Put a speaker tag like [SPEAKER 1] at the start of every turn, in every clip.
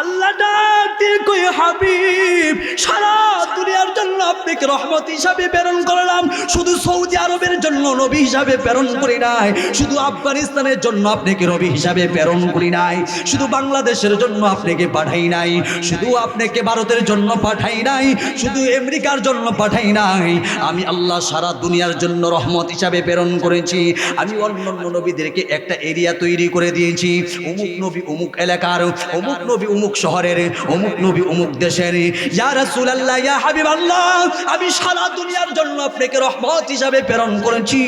[SPEAKER 1] আল্লাহ হাবিব, সারা দুনিয়ার জন্য আপনাকে রহমত হিসাবে প্রেরণ করলাম। শুধু সৌদি আরবের জন্য নবী হিসাবে প্রেরণ করি নাই। শুধু আফগানিস্তানের জন্য আপনাকে নবী হিসাবে প্রেরণ করি নাই। শুধু বাংলাদেশের জন্য আপনাকে পাঠাই নাই। শুধু আপনাকে ভারতের জন্য পাঠাই নাই। শুধু আমেরিকার জন্য পাঠাই নাই। আমি আল্লাহ সারা দুনিয়ার জন্য রহমত হিসাবে প্রেরণ করেছি। আমি অন্য অন্য নবীদেরকে একটা এরিয়া তৈরি করে দিয়েছি। অমুক নবী অমুক এলাকার, অমুক নবী অমুক শহরের, অমুক নবী, অমুক দেশের। ইয়া রাসূলুল্লাহ, ইয়া হাবিবাল্লাহ, আমি সারা দুনিয়ার জন্য আপনাকে রহমত হিসাবে প্রেরণ করেছি।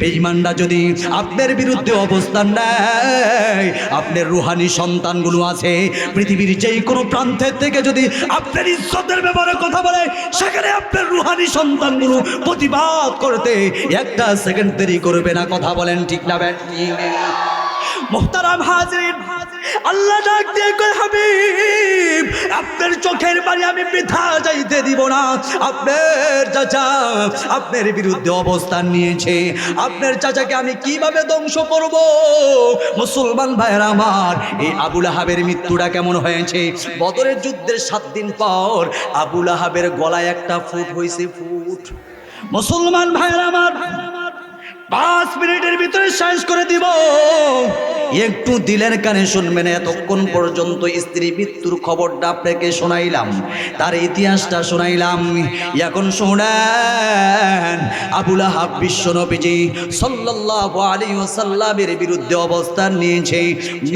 [SPEAKER 1] বেঈমানরা যদি আপনার বিরুদ্ধে অবস্থান নেয়, আপনার রুহানি সন্তানগুলো আছে, পৃথিবীর যেই কোনো প্রান্তের থেকে যদি আপনার ইজ্জতের ব্যাপারে কথা বলে, সেখানে আপনার রুহানি সন্তানগুলো প্রতিবাদ করতে একটা সেকেন্ড দেরি করবে না, কথা বলেন ঠিক না ব্যাট মোহতারাম হাজির আল্লাহ ডাক দিয়ে কই হাবিব, আপনার চোখের বাড়ি আমি বৃথা যাইতে দিব না। আপনার চাচা আপনার বিরুদ্ধে অবস্থান নিয়েছে। আপনার চাচাকে আমি কীভাবে ধ্বংস করব? মুসলমান ভাইয়ের আমার, এই আবুল আহাবের মৃত্যুটা কেমন হয়েছে? বদরের যুদ্ধের সাত দিন পর আবুল আহাবের গলায় একটা ফুট হয়েছে ফুট। মুসলমান ভাইয়ের আমার পাঁচ মিনিটের ভিতরে শেষ করে দিব। একটু দিলের কানে শুনবেন, এতক্ষণ পর্যন্ত স্ত্রী মৃত্যুর খবরটা আপনাকে শোনাইলাম, তার ইতিহাসটা শোনাইলাম। এখন শোনেন, আবুল আহাব বিশ্ব নবীজি সাল্লাল্লাহু ওয়াসাল্লামের বিরুদ্ধে অবস্থান নিয়েছে।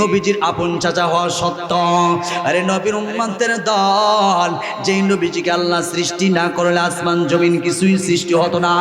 [SPEAKER 1] নবীজির আপন চাচা হওয়া সত্য আরে নবীর উম্মাতের দল, যেই নবীজিকে আল্লাহ সৃষ্টি না করলে আসমান জমিন কিছুই সৃষ্টি হতো না।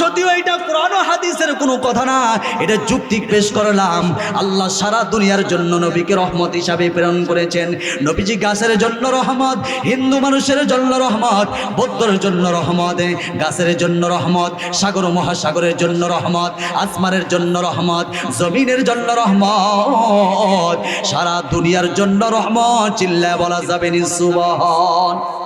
[SPEAKER 1] যদিও এটা ও হাদিসের কোনো কথা না। এটা যুক্তি পেশ করলাম। আল্লাহ সারা দুনিয়ার জন্য নবীকে রহমত হিসাবে প্রেরণ করেছেন। নবীজি গাছের জন্য রহমত, হিন্দু মানুষের জন্য রহমত, বৌদ্ধর জন্য রহমত, গাছের জন্য রহমত, সাগর মহাসাগরের জন্য রহমত, আসমানের জন্য রহমত, জমিনের জন্য রহমত। সারা দুনিয়ার জন্য রহমত, চিল্লায় বলা যাবে সুবহান।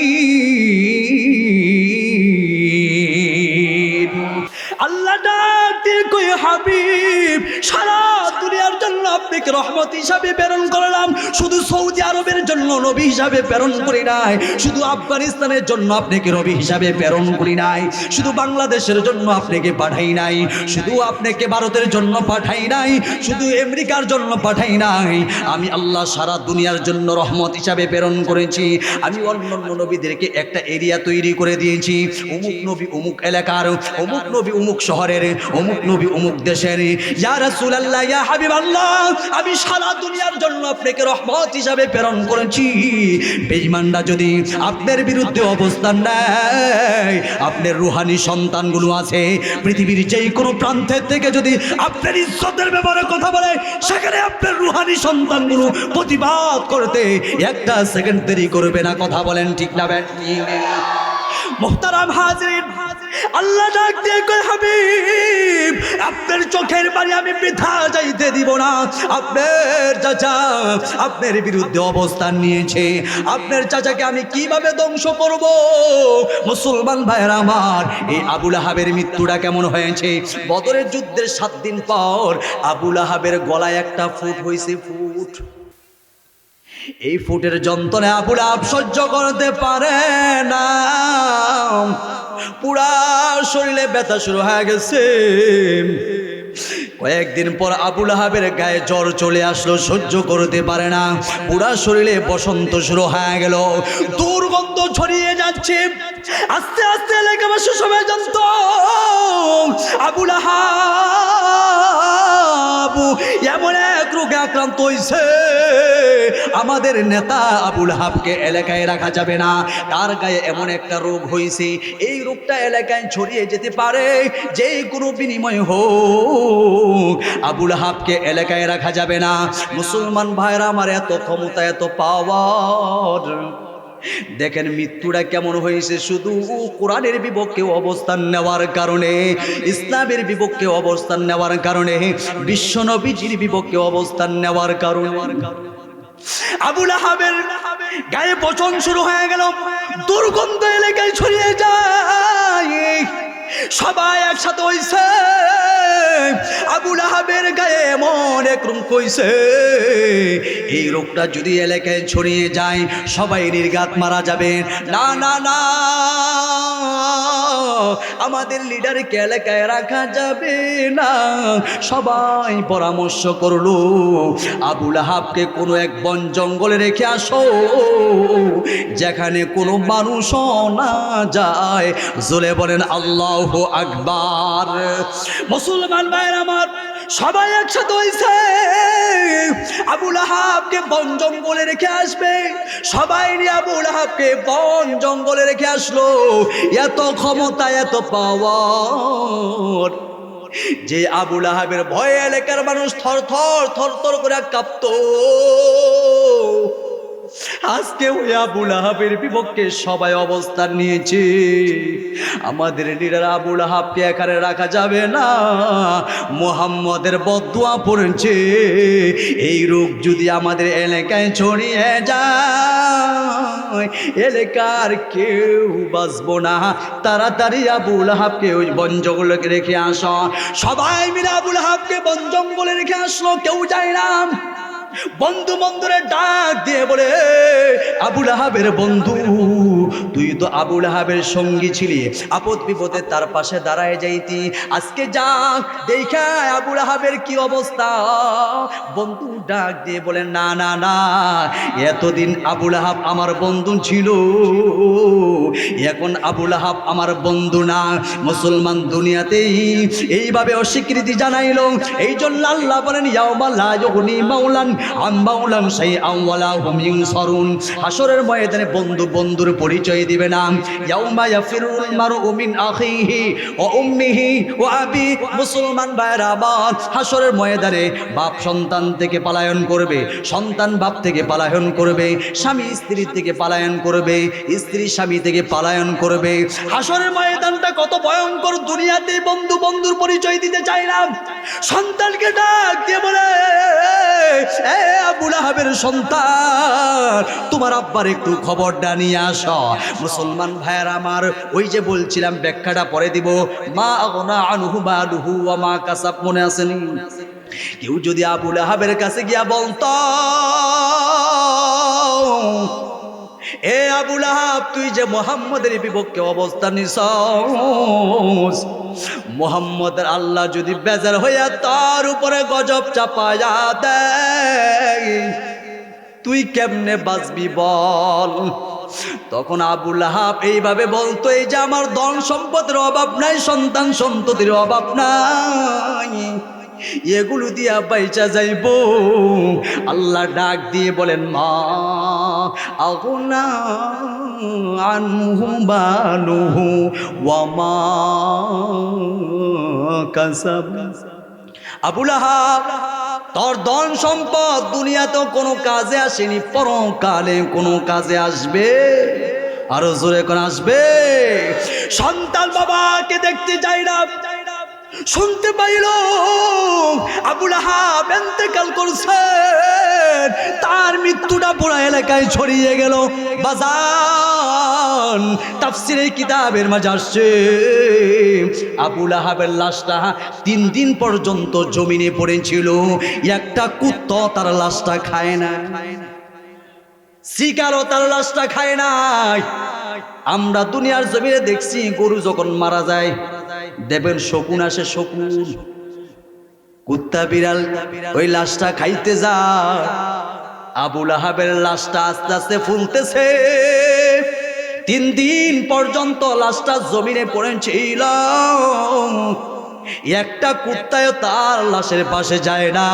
[SPEAKER 1] রহমত হিসাবে প্রেরণ করলাম। শুধু সৌদি আরবের জন্য নবী হিসাবে প্রেরণ করি নাই। শুধু আফগানিস্তানের জন্য আপনাকে নবী হিসাবে প্রেরণ করি নাই। শুধু বাংলাদেশের জন্য আপনাকে পাঠাই নাই। শুধু আপনাকে ভারতের জন্য পাঠাই নাই। শুধু আমেরিকার জন্য পাঠাই নাই। আমি আল্লাহ সারা দুনিয়ার জন্য রহমত হিসাবে প্রেরণ করেছি। আমি অন্য অন্য নবীদেরকে একটা এরিয়া তৈরি করে দিয়েছি। অমুক নবী অমুক এলাকার, অমুক নবী অমুক শহরের, অমুক নবী অমুক দেশের। ইয়া রাসূলুল্লাহ, ইয়া হাবিবাল্লাহ আমি সারা দুনিয়ার জন্য আপনাকে রহমত হিসাবে প্রেরণ করেছি। বেঈমানরা যদি আপনার বিরুদ্ধে অবস্থান নেয়, আপনার রুহানি সন্তানগুলো আছে, পৃথিবীর যেই কোনো প্রান্তের থেকে যদি আপনার ইজ্জতের ব্যাপারে কথা বলে, সেখানে আপনার রুহানি সন্তানগুলো প্রতিবাদ করতে একটা সেকেন্ড দেরি করবে না, কথা বলেন ঠিক না, ব্যাট মোহতারাম হাজির আল্লাহ ডাক দিয়ে কই হাবিব, আপনার চোখের বাড়ি আমি বৃথা যাইতে দিব না। আপনার চাচা আপনার বিরুদ্ধে অবস্থান নিয়েছে। আপনার চাচাকে আমি কীভাবে ধ্বংস করব? মুসলমান ভাইয়ের আমার, এই আবুল আহাবের মৃত্যুটা কেমন হয়েছে? বদরের যুদ্ধের সাত দিন পর আবুল আহাবের গলায় একটা ফুট হয়েছে ফুট। এই ফুটের যন্ত্রণে আবুল আব সহ্য করতে পারে না। পুরা শরীরে ব্যথা শুরু হয়ে গেছে। কয়েকদিন পর আবুল আহাবের গায়ে জ্বর চলে আসলো, সহ্য করতে পারে না। পুরা শরীরে বসন্ত শুরু হয়ে গেল। দুর্গন্ধ ছড়িয়ে যাচ্ছে। আস্তে আস্তে এলাকাবাসী সবাই জানত। আবুল আহাবু এমন এক রোগে আক্রান্ত হয়েছে আমাদের নেতা আবুল হাবকে এলাকায় রাখা যাবে না। তার গায়ে এমন একটা রোগ হয়েছে এই রোগটা এলাকায় ছড়িয়ে যেতে পারে যে কোনো বিনিময় হোক। আবুল হাবকে এলাকায় রাখা যাবে না। মুসলমান ভাইরা, আমার এত ক্ষমতা, এত পাওয়ার দেখেন মৃত্যুটা কেমন হয়েছে? শুধু কোরআনের বিপক্ষে অবস্থান নেওয়ার কারণে, ইসলামের বিপক্ষে অবস্থান নেওয়ার কারণে বিশ্বনবীজির বিপক্ষে অবস্থান নেওয়ার কারণে। আবুল আহাবের গায়ে পচন শুরু হয়ে গেল। দুর্গন্ধ এলাকায় ছড়িয়ে যায়। সবাই একসাথে হইছে। আবুল আহাবের গায়ে এমন এক রূপ কইছে, এই রোগটা যদি এলাকায় ছড়িয়ে যায়, সবাই নির্গাত মারা যাবে। না না না। আমাদের লিডারকে এলাকায় রাখা যাবে না। সবাই পরামর্শ করল আবুল হাবকে কোনো এক বন জঙ্গলে রেখে আসো, যেখানে কোনো মানুষও না যায়। জোলে বলেন, আল্লাহ আকবার। মুসলমান ভাইয়ের আমার সবাই একসাথে হয়েছে আবুল আহাবকে বন জঙ্গলে রেখে আসবে। সবাই নিয়ে আবুল আহাবকে বন জঙ্গলে রেখে আসলো। এত ক্ষমতা, এত পাওয়ার যে আবুল আহাবের ভয়ে এলাকার মানুষ থর থর থর থর করে কাঁপতো। আজকে ওই আবুল আহাবের বিপক্ষে সবাই অবস্থান নিয়েছে। আমাদের লিডার আবুল আহাবকে এখানে রাখা যাবে না। মোহাম্মদের বদুয়া পড়েছে। এই রোগ যদি আমাদের এলাকায় ছড়িয়ে যায়, এলাকার কেউ বাঁচবো না। তাড়াতাড়ি আবুল আহাবকে ওই বন জঙ্গলকে রেখে আস। সবাই মিলে আবুল আহাবকে বন জঙ্গলে রেখে আসলো, কেউ যায় না। বন্ধু বন্ধুরে ডাক দিয়ে বলে আবুল আহাবের বন্ধু। তুই তো আবুল আহাবের সঙ্গী ছিলি। আপদ বিপদে তার পাশে দাঁড়ায় যাইতি। আজকে যাক, দেখা আবুল আহাবের কি অবস্থা। বন্ধু ডাক দিয়ে বলে, না না না, এতদিন আবুল আহাব আমার বন্ধু ছিল। এখন আবুল আহাব আমার বন্ধু না। মুসলমান দুনিয়াতেই এইভাবে অস্বীকৃতি জানাইল। এই জন্য আল্লাহ বলেন ওয়ালা হুম ইউনসারুন। হাসরের ময়দানে বন্ধু বন্ধুর পরিচয় দিবে না। আখিহি উম্মিহি আবি। মুসলমান হাসরের ময়দানে বাপ সন্তান থেকে পালায়ন করবে, সন্তান বাপ থেকে পালায়ন করবে, স্বামী স্ত্রী থেকে পালায়ন করবে, স্ত্রী স্বামী থেকে পালায়ন করবে। হাসরের ময়দানটা কত ভয়ঙ্কর, দুনিয়াতে বন্ধু বন্ধুর পরিচয় দিতে চাইলাম সন্তানকে ডাক দিয়ে বলে আবুল আহাবের সন্তান, তোমার আব্বার একটু খবরটা নিয়ে আস। মুসলমান ভাইয়ের আমার, ওই যে বলছিলাম ব্যাখ্যাটা পরে দিব, মা আগনা আনহু বা লুহু মা কাসাব, মনে আসেনি কেউ যদি আবুল আহাবের কাছে গিয়া বলতো, এ আবুল আহাব তুই যে মোহাম্মদের বিপক্ষে অবস্থান নিস মোহাম্মদের আল্লাহ যদি বেজার হইয়া তার উপরে গজব চাপায়া দেয়, তুই কেমনে বাঁচবি বল? তখন আবুল আহাব এইভাবে বলতো, এই যে আমার ধন সম্পদের অভাব নাই, সন্তান সন্ততির অভাব নাই, এগুলো দিয়া বাইচা যাইব। আল্লাহ ডাক দিয়ে বলেন, মা, আগুনা আনহু বানুহু ওয়ামা কাসাব। আবুল আহাব তোর ধন সম্পদ দুনিয়াতেও কোনো কাজে আসেনি, পরকালে কোনো কাজে আসবে। আরও জোরে কোন আসবে। সন্তান বাবাকে দেখতে চাই না। শুনতে পাইল, আবুল আহাব এন্তেকাল করছে। তার মৃত্যুটা পুরো এলাকায় ছড়িয়ে গেল। বাজান তাফসিরের কিতাবের মাঝে আসছে। আবুল আহাবের লাশটা তিন দিন পর্যন্ত জমিনে পড়েছিল। একটা কুত্ত তার লাশটা খায় না। শিকারও তার লাশটা খায় নাই। আমরা দুনিয়ার জমিনে দেখছি গরু যখন মারা যায় দেবেন শকুন আসে শকুন। কুত্তা বিড়াল ওই লাশটা খাইতে যা। আবুল আহাবের লাশটা আস্তে আস্তে ফুলতেছে। তিন দিন পর্যন্ত লাশটা জমিনে পড়েছিল একটা কুত্তায় তার লাশের পাশে যায় না।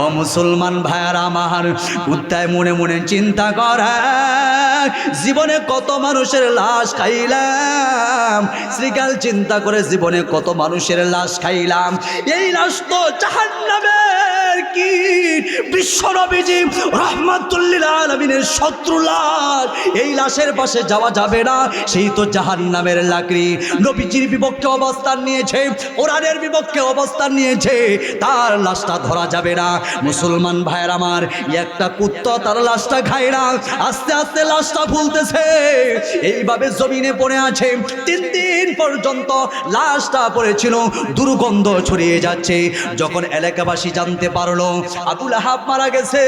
[SPEAKER 1] ও মুসলমান ভাইয়ার আমার কুত্তায় মনে মনে চিন্তা করে, জীবনে কত মানুষের লাশ খাইলাম। শ্রীকাল চিন্তা করে জীবনে কত মানুষের লাশ খাইলাম। এই লাশ তো জাহান্নামের রহমাতুল্লিল শত্রু এই লাশের পাশে যাওয়া যাবে না, সেই তো লাকড়ি। নবীজির বিপক্ষে অবস্থান নিয়েছে বিপক্ষে অবস্থান নিয়েছে, তার লাশটা ধরা যাবে না। মুসলমান ভাইয়ের আমার একটা কুত্তা তার লাশটা খায় না, আস্তে আস্তে লাশটা ফুলতেছে। এইভাবে জমিনে পড়ে আছে, তিন দিন পর্যন্ত লাশটা পড়েছিল, দুর্গন্ধ ছড়িয়ে যাচ্ছে। যখন এলাকাবাসী জানতে পারল আবুল আহাব মারা গেছে।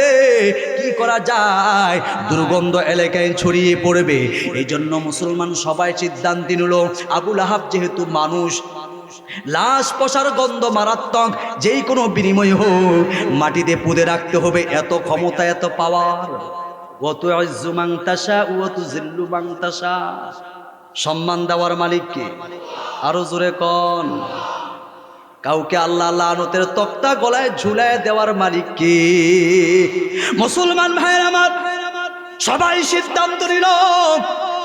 [SPEAKER 1] কি করা যায়? দুর্গন্ধ এলাকায় ছড়িয়ে পড়বে। এই জন্য মুসলমান সবাই সিদ্ধান্ত নিল, আবুল আহাব যেহেতু মানুষ, লাশ পশার গন্ধ মারাত্মক, যেই কোনো বিনিময় হোক, মাটিতে পুঁতে রাখতে হবে এত ক্ষমতা, এত পাওয়ার অত আজ্জু মাংতাসা অত জিল্লু মাংতাসা সম্মান দেওয়ার মালিককে আরও জোরে কন। কাউকে আল্লাহ লানতের তক্তা গলায় ঝুলায় দেওয়ার মালিক কে? মুসলমান ভাইয়ের আমার, সবাই সিদ্ধান্ত নিল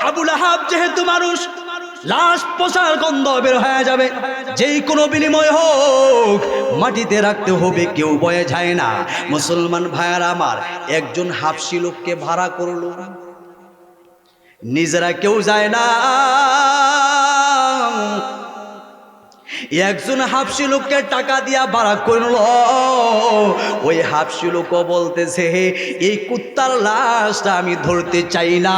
[SPEAKER 1] আবুল আহাব যেহেতু মানুষ, লাশ পোষার গন্ধ বের হয়ে যাবে। যেই কোনো বিনিময় হোক, মাটিতে রাখতে হবে, কেউ বয়ে যায় না। মুসলমান ভাইয়ার আমার, একজন হাফসি লোককে ভাড়া করল। নিজেরা কেউ যায় না। একজন হাফসি লোককে টাকা দিয়া ভাড়া করল ওই হাফসি লোকও বলতেছে, এই কুত্তার লাশটা আমি ধরতে চাই না।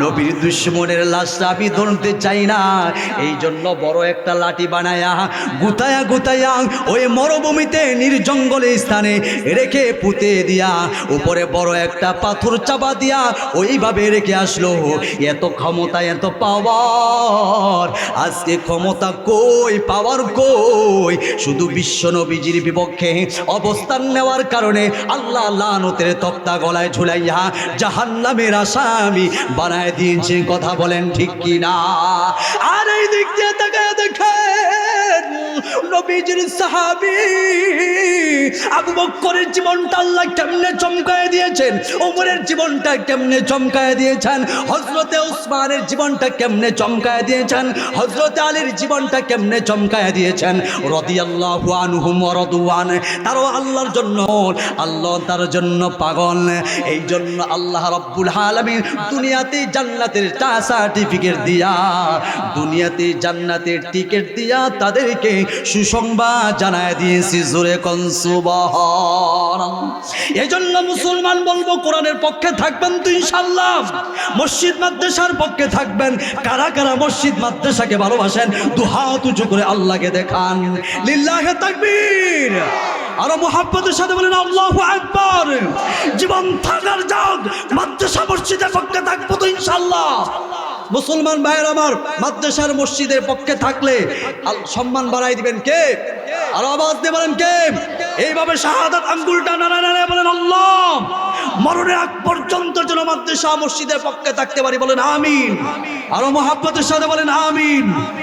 [SPEAKER 1] নবীর দুশ্মনের লাশটা আমি ধরতে চাই না। এই জন্য বড় একটা লাঠি বানায়া, গুতায়া গুতায়া ওই মরুভূমিতে নির্জঙ্গলে স্থানে রেখে পুঁতে দিয়া, উপরে বড় একটা পাথর চাপা দিয়া ওইভাবে রেখে আসলো। এত ক্ষমতা, এত পাওয়ার আজকে ক্ষমতা কই পাওয়ার কই? শুধু বিশ্ব নবীজির বিপক্ষে অবস্থান নেওয়ার কারণে আল্লাহ লানতের তক্তা গলায় ঝুলাইয়া জাহান্নামের আসামি বানায় দিয়েছে। কথা বলেন ঠিক কিনা? আর এই দিক দিয়ে তাকায় দেখেন। নবীজির সাহাবী আবু বক্করের জীবনটা আল্লাহ কেমনে চমকায় দিয়েছেন? ওমরের জীবনটা কেমনে চমকায় দিয়েছেন? হজরতে উসমানের জীবনটা কেমনে চমকায় দিয়েছেন? হজরতে আলীর জীবনটা কেমনে চমকায় দিয়েছেন? রদিয়াল্লাহু আনহুম ওয়া রাদওয়ান তারও আল্লাহর জন্য, আল্লাহ তার জন্য পাগল। এই জন্য আল্লাহ রব্বুল আলামিন দুনিয়াতে জান্নাতের টা সার্টিফিকেট দিয়া দুনিয়াতে জান্নাতের টিকিট দিয়া তাদেরকে সুসংবাদ জানায় দিয়েছি জোরে কনসুবাহর এই জন্য মুসলমান বলব, কোরআনের পক্ষে থাকবেন তো ইনশাল্লাহ মসজিদ মাদ্রাসার পক্ষে থাকবেন। কারা কারা মসজিদ মাদ্রাসাকে ভালোবাসেন দু হাত উঁচু করে আল্লাহকে দেখান। লিল্লাহে তাকবীর। আরও মোহাব্বতের সাথে বলেন, আল্লাহু আকবার। জীবন থাকার যাক মাদ্রাসা মসজিদের পক্ষে থাকব তো ইনশাল্লাহ মুসলমান ভাইয়ের আমার মাদ্রাসার মসজিদের পক্ষে থাকলে সম্মান বাড়াই দিবেন কে? আর আওয়াজ দিয়ে বলেন কে? এইভাবে শাহাদাত আঙ্গুলটা নাড়া নাড়া বলেন, আল্লাহ, মরণের আগ পর্যন্ত যেন মাদ্রাসা, মসজিদের পক্ষে থাকতে পারি। বলেন, আমিন। আরও মহাব্বতের সাথে বলেন, আমিন।